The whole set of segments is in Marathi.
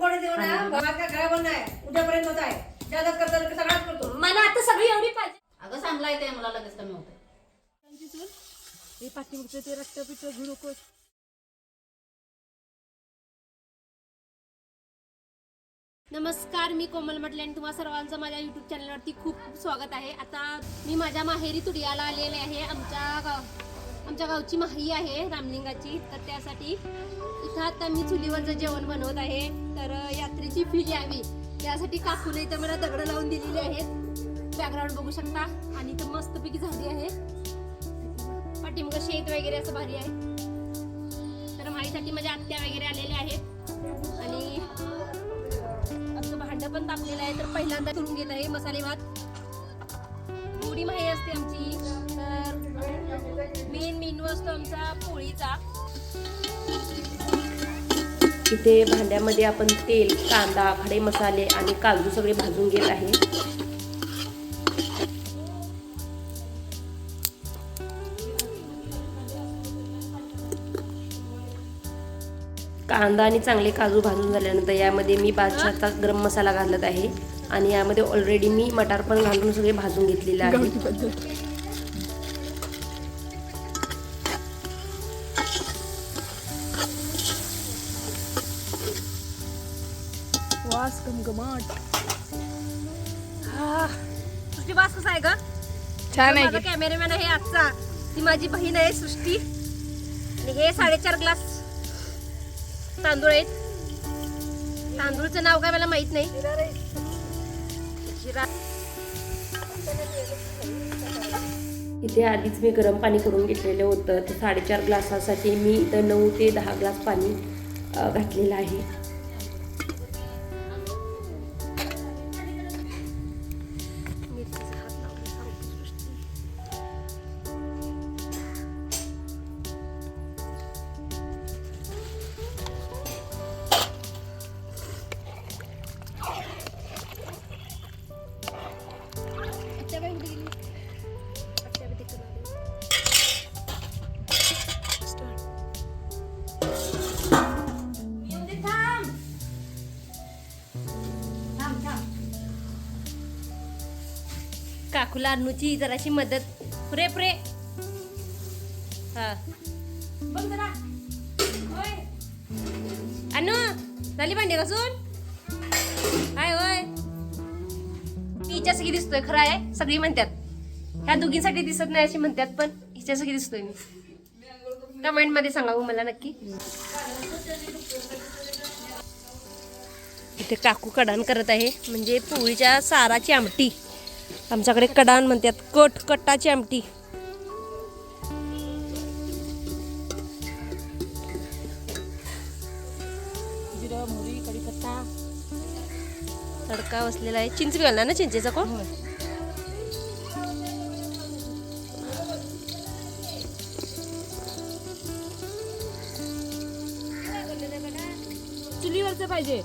कोणी देऊ ना माझ्या घरावर नाही. उद्यापर्यंत होत आहे ज्यादा करता. मला आता सगळी एवढी पाहिजे. अगं चांगला येते मला लगेच कमी होतं हे पाठीमागचं ते रक्त पिठ घेऊ नकोस. नमस्कार मी कोमल म्हटले आणि तुम्हा सर्वांचं माझ्या युट्यूब चॅनलवरती खूप खूप स्वागत आहे. आता मी माझ्या माहेरी तुडियाला आलेले आहे. आमच्या गाव आमच्या गावची माही आहे रामलिंगाची. तर त्यासाठी इथं आता मी चुलीवरचं जेवण बनवत आहे. तर यात्रेची फील यावी त्यासाठी काकूने इथं मला दगडं लावून दिलेली आहेत. बॅकग्राऊंड बघू शकता. आणि इथं मस्तपैकी झाडी आहे. पाठीमागं शेत वगैरे असं भारी आहे. तर माईसाठी माझ्या आत्या वगैरे आलेल्या आहेत. आणि आमचं भांडं पण तापलेलं आहे. तर पहिल्यांदा करून घेत आहे मसाले भात गोडी माही असते आमची. मेन मेनू असतो आमचा पोळीचा. इथे भांड्यामध्ये आपण तेल कांदा खडे मसाले आणि काजू सगळे भाजून घेत आहे. कांदा आणि चांगले काजू भाजून झाल्यानंतर यामध्ये मी बादशाहचा गरम मसाला घालत आहे. आणि यामध्ये ऑलरेडी मी मटार पण घालून सगळे भाजून घेतलेले आहे वास गमगमाट सृष्टी वास कसा आहे का छान आहे कॅमेरामॅन आहे आजचा. ती माझी बहीण आहे सृष्टी. आणि हे साडेचार ग्लास तांदूळ आहेत. तांदूळचं नाव काय मला माहीत नाही. जिरा इथे आधीच मी गरम पाणी करून घेतलेलं होतं. तर साडेचार ग्लासासाठी मी इथं नऊ ते दहा ग्लास पाणी अ, घातलेलं आहे. काकूला अन्नूची जराशी मदत. पुरे पुरे. हा. अन्नू झाली भांडी घासून? हाय होय. हिच्या सगळी दिसतोय खरं आहे. सगळी म्हणतात ह्या दोघींसाठी दिसत नाही अशी म्हणतात पण हिच्या सगळी दिसतोय मी. कमेंटमध्ये सांगा हो मला नक्की. इथे काकू कडाण करत आहे म्हणजे पोळीच्या साराची आमटी. आमच्याकडे कडाण म्हणतात कट कट्टाची आमटी. तडका बसलेला आहे. चिंच घालणार ना चिंचेचा कोण? चुलीवरचं पाहिजे.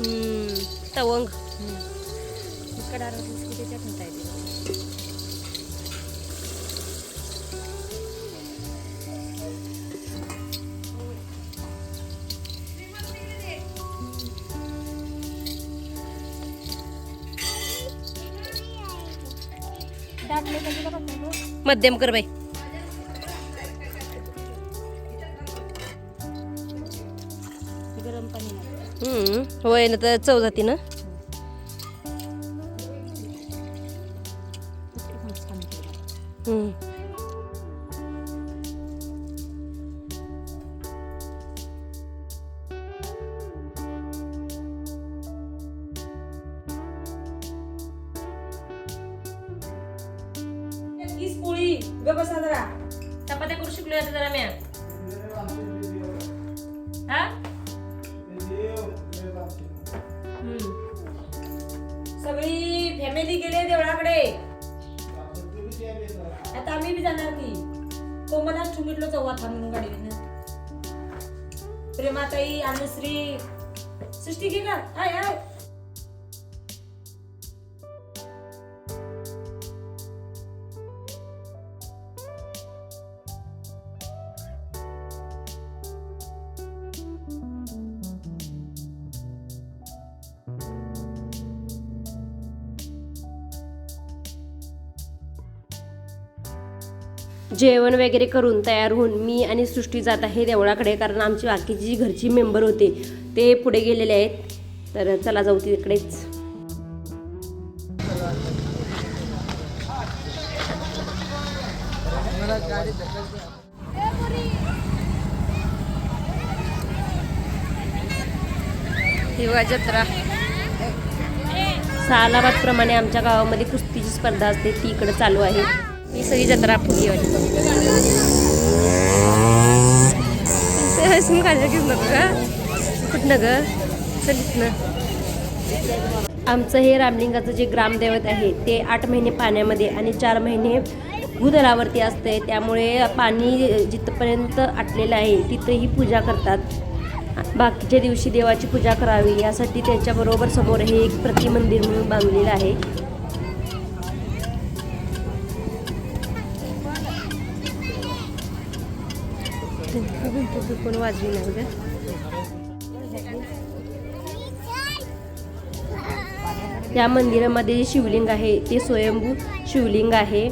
आम्हाला हम्म, तवंग मध्यम कर बाई. हम्म, होय ना तर चव जाते ना. पोळी. जरा. चपात्या करू शिकलो आता जरा म्या. हा? फॅमिली गेले देवळाकडे. आता आम्ही बी जाणार की. कोमलाच ठुमिटलो चौवा थांबून गाडीनं. प्रेमाताई अनुश्री सृष्टी घे का हाय हाय. जेवण वगैरे करून तयार होऊन मी आणि सृष्टी जात आहे देवळाकडे. कारण आमची बाकीची जी घरची मेंबर होते ते पुढे गेलेले आहेत. तर चला जाऊ तिकडेच. जत्रा. सालाबाद प्रमाणे आमच्या गावामध्ये कुस्तीची स्पर्धा असते ती इकडे चालू आहे. ही सगळी जत्रा फुगीवाली हसून काढलं घेऊन नको का कुठनं ग? चलित ना आमचं हे रामलिंगाचं जे ग्रामदैवत आहे ते आठ महिने पाण्यामध्ये आणि चार महिने भूदलावरती असते त्यामुळे पाणी जिथपर्यंत आटलेलं आहे तिथंही पूजा करतात. बाकीच्या दिवशी देवाची पूजा करावी यासाठी त्याच्याबरोबर समोर हे एक प्रतिमंदिर म्हणून बांधलेलं आहे. कोण वाजवी नाही ग या मंदिरामध्ये जे शिवलिंग आहे ते स्वयंभू शिवलिंग आहे.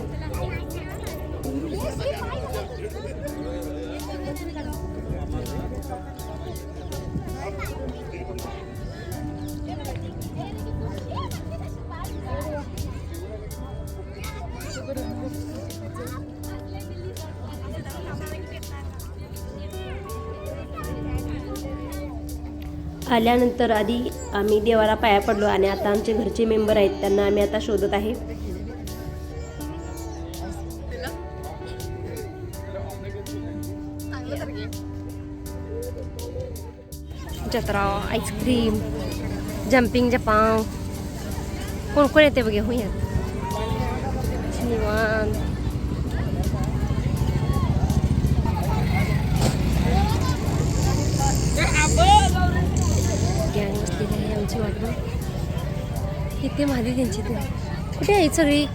आल्यानंतर आधी आम्ही देवाला पाया पडलो आणि आता आमचे घरचे मेंबर आहेत त्यांना आम्ही आता शोधत आहे. जत्रा आईस्क्रीम जम्पिंग जपाव कोण कोण येते बघे होऊया निवांत. त्यांची आहे किती माझी त्यांची ती? कुठे आहे सगळी?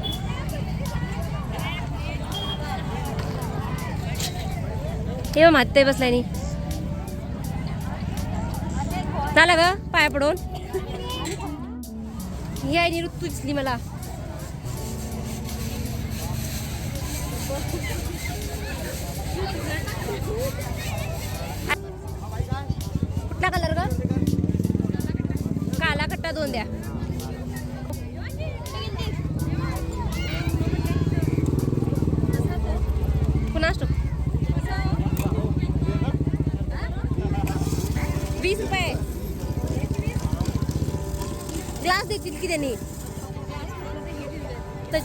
हे माते बसलाय नी. झालं ग पाया पडून? ही आहे नी ऋतू दिसली मला. ग्लास देतील की त्यांनी तर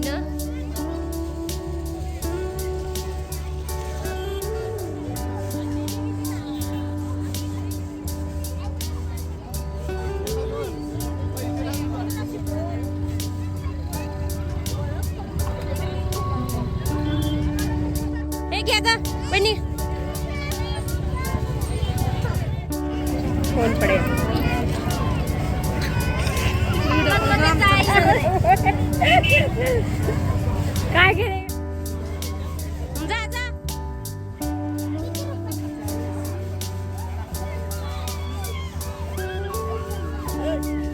बसल्या ना? हे फोन पडेल. it.